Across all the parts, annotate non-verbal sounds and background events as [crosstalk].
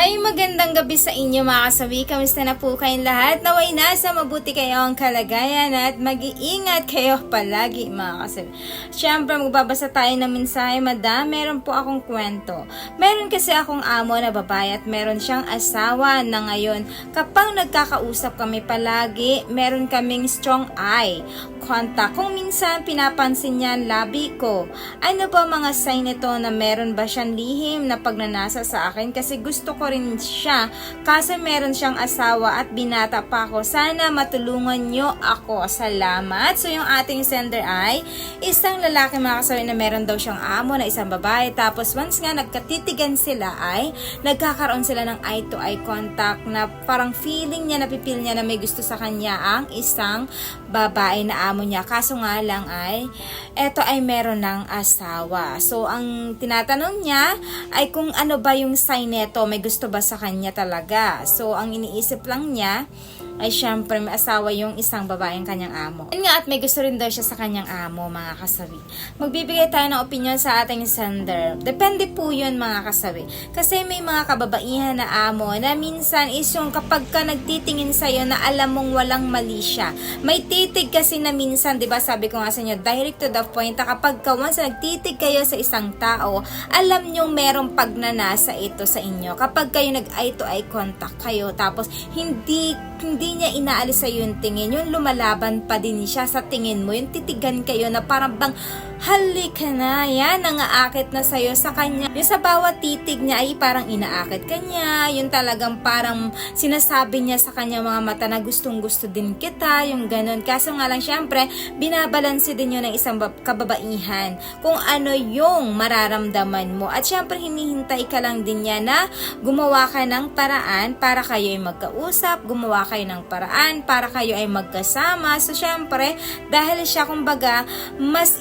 Hi, magandang gabi sa inyo mga kasawi. Kamusta na po kayong lahat? Naway nasa mabuti kayo ang kalagayan at mag-iingat kayo [laughs] palagi mga kasawi. Siyempre, magbabasa tayo ng mensahe. Madam, meron po akong kwento. Meron kasi akong amo na babae at meron siyang asawa na ngayon. Kapag nagkakausap kami palagi, meron kaming strong eye contact. Kung minsan pinapansin niya ang labi ko, ano ba mga sign nito na meron ba siyang lihim na pagnanasa sa akin? Kasi gusto ko rin siya. Kasi meron siyang asawa at binata pa ako. Sana matulungan niyo ako. Salamat. So yung ating sender ay isang lalaki mga na meron daw siyang amo na isang babae. Tapos once nga nagkatitigan sila ay nagkakaroon sila ng eye to eye contact na parang feeling niya, napipil niya na may gusto sa kanya ang isang babae na amo niya. Kaso nga lang ay, eto ay meron ng asawa. So, ang tinatanong niya ay kung ano ba yung sign neto, may gusto ba sa kanya talaga. So, ang iniisip lang niya ay syempre may asawa yung isang babaeng kanyang amo. Yun nga at may gusto rin daw siya sa kanyang amo, mga kasawi. Magbibigay tayo ng opinion sa ating sender. Depende po yun, mga kasawi. Kasi may mga kababaihan na amo na minsan is yung kapag ka nagtitingin sa'yo na alam mong walang mali siya. May titig kasi na minsan, di ba sabi ko nga sa inyo, direct to the point, na kapag ka once nagtitig kayo sa isang tao, alam nyong merong pagnanasa ito sa inyo. Kapag kayo nag eye to eye contact kayo, tapos hindi hindi niya inaalis sa yung tingin, yung lumalaban pa din siya. Sa tingin mo, yung titigan kayo na parang bang halika na, yan, nangaakit na sa'yo sa kanya. Yung sa bawat titig niya ay parang inaakit ka niya, yung talagang parang sinasabi niya sa kanya mga mata na gustong gusto din kita, yung ganun. Kaso nga lang, syempre, binabalanse din yun ng isang bab- kababaihan kung ano yung mararamdaman mo. At syempre, hinihintay ka lang din niya na gumawa ka ng paraan para kayo ay magkausap, gumawa kayo ng paraan para kayo ay magkasama. So, syempre, dahil siya, kumbaga, mas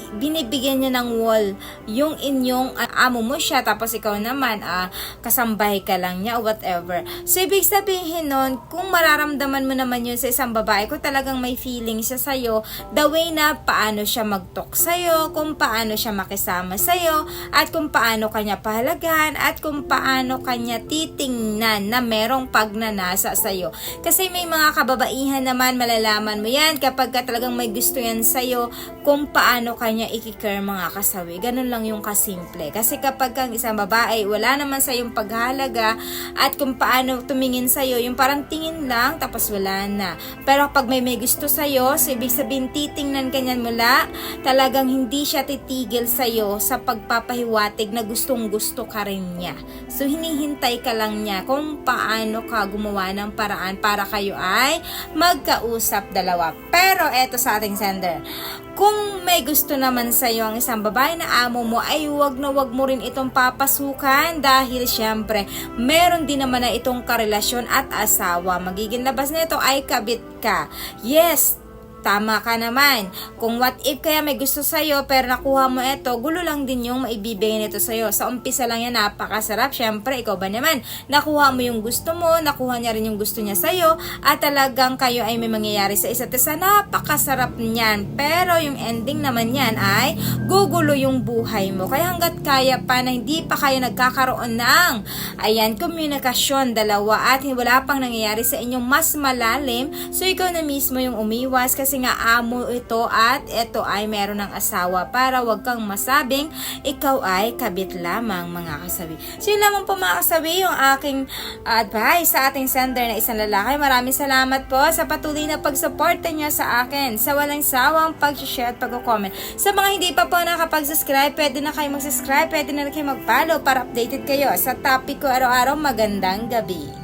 binibigyan niya ng wall yung inyong ah, amo mo siya, tapos ikaw naman, ah, kasambahay ka lang niya, whatever. So, ibig sabihin nun, kung mararamdaman mo naman yun sa isang babae, kung talagang may feeling siya sa'yo, the way na paano siya mag-talk sa'yo, kung paano siya makisama sa'yo, at kung paano kanya pahalagahan, at kung paano kanya titingnan na merong pagnanasa sa'yo. Kasi may mga kababaihan naman, malalaman mo yan kapag ka talagang may gusto yan sa'yo, kung paano kanya ikikare mga kasawi. Ganun lang yung kasimple. Kasi kapag kang isang babae, wala naman sa yung paghalaga, at kung paano tumingin sa'yo, yung parang tingin lang, tapos wala na. Pero pag may may gusto sa'yo, so ibig sabihin titingnan ka niyan mula, talagang hindi siya titigil sa'yo sa pagpapahiwatig na gustong gusto ka rin niya. So hinihintay ka lang niya kung paano ka gumawa ng paraan para kayo ay magkausap dalawa. Pero eto sa ating sender, kung may gusto naman sa iyo ang isang babae na amo mo ay wag na wag mo rin itong papasukan dahil syempre meron din naman na itong karelasyon at asawa. Magiging labas nito ay kabit ka. Yes, Tama ka naman. Kung what if kaya may gusto sa'yo pero nakuha mo ito, gulo lang din yung maibibigay nito sa'yo. Sa umpisa lang yan, napakasarap. Siyempre, ikaw ba naman? Nakuha mo yung gusto mo, nakuha niya rin yung gusto niya sa'yo, at talagang kayo ay may mangyayari sa isa't isa. Napakasarap niyan. Pero yung ending naman yan ay gugulo yung buhay mo. Kaya hanggat kaya pa na hindi pa kayo nagkakaroon ng ayan, komunikasyon dalawa at wala pang nangyayari sa inyong mas malalim, so ikaw na mismo yung umiwas kasi nga amo ito at ito ay meron ng asawa para wag kang masabing ikaw ay kabit lamang mga kasabi. So yun lamang po mga kasabi yung aking advice sa ating sender na isang lalaki. Maraming salamat po sa patuloy na pagsuporta niya sa akin sa walang sawang pag-share at pag-comment. Sa mga hindi pa po nakapag-subscribe, pwede na kayo mag-subscribe, pwede na kayo mag-follow para updated kayo sa topic ko araw-araw. Magandang gabi.